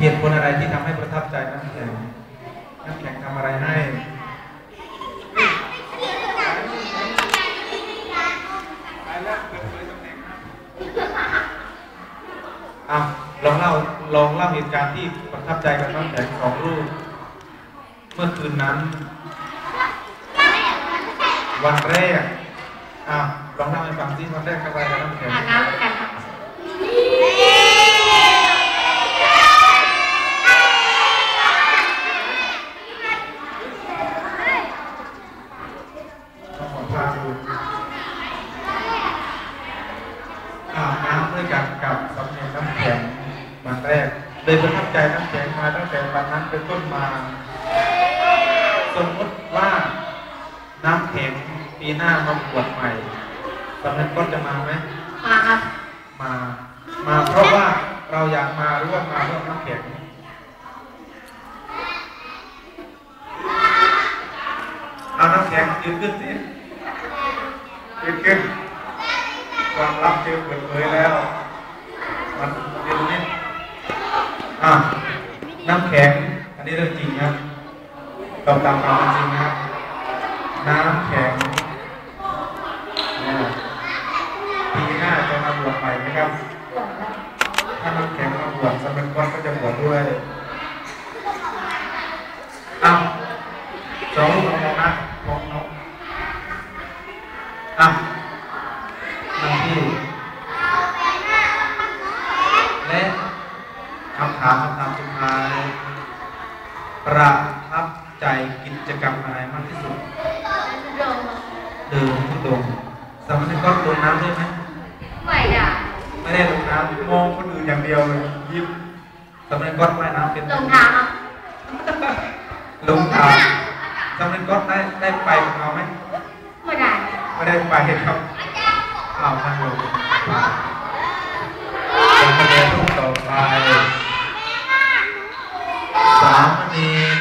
เหตุผลอะไรที่ทำให้ประทับใจน้ำแข็งน้ำแข็งทำอะไรให้อะลองเล่าลองเล่าเหตุการณ์ที่ประทับใจกับน้ำแข็งสองรูปเมื่อคืนนั้น วันแรกอะลองเล่าให้ฟังที่วันแรกทำอะไรกับน้ำแข็ง อาบน้ำกันครับ ต้องขอพาดูอาบน้ำ ด้วยกันกับสำเนียงน้ำแข็งวันแรกเลยประทับใจน้ำแข็งมาตั้งแต่วันนั้นเป็นต้นมา สมมติว่าน้ำแข็งปีหน้ามาบวชใหม่ตอนนั้นก็จะมาไหมมาครับมา มาเพราะว่าเราอยากมาหรือว่ามาเพื่อน้ำแข็งเอาน้ำแข็งยืนขึ้นสิยืนขึ้น ความลับเจอเปิดเผยแล้ว มันยืนนี่อะน้ำแข็ง อันนี้เรื่องจริงครับตามตามความจริงนะครับน้ำแข็งเนี่ยปีหน้าจะมาบวชใหม่ไหมครับ ถ้าน้ำแข็งมาบวชสมัยก่อนก็จะบวชด้วยอ้าวสองน้องนะมองน้องอ้าว น้องพี่และคำถามคำถามสุดท้าย ประทับใจกิจกรรมอะไรมากที่สุดโดนเดินทุดงค์สมัยก่อนลงน้ำด้วยไหมไม่ได้ไม่ได้ลงน้ำมองคนอื่นอย่างเดียวเลยยิ้มสำเร็จก๊อตว่ายน้ำเป็นลงทางครับลงทางสำเร็จก๊อตได้ได้ไปกับเราไหมไม่ได้ไม่ได้ไปครับ ข้าวนั่งลงเป็นประเด็นรูปต่อไปสามเณร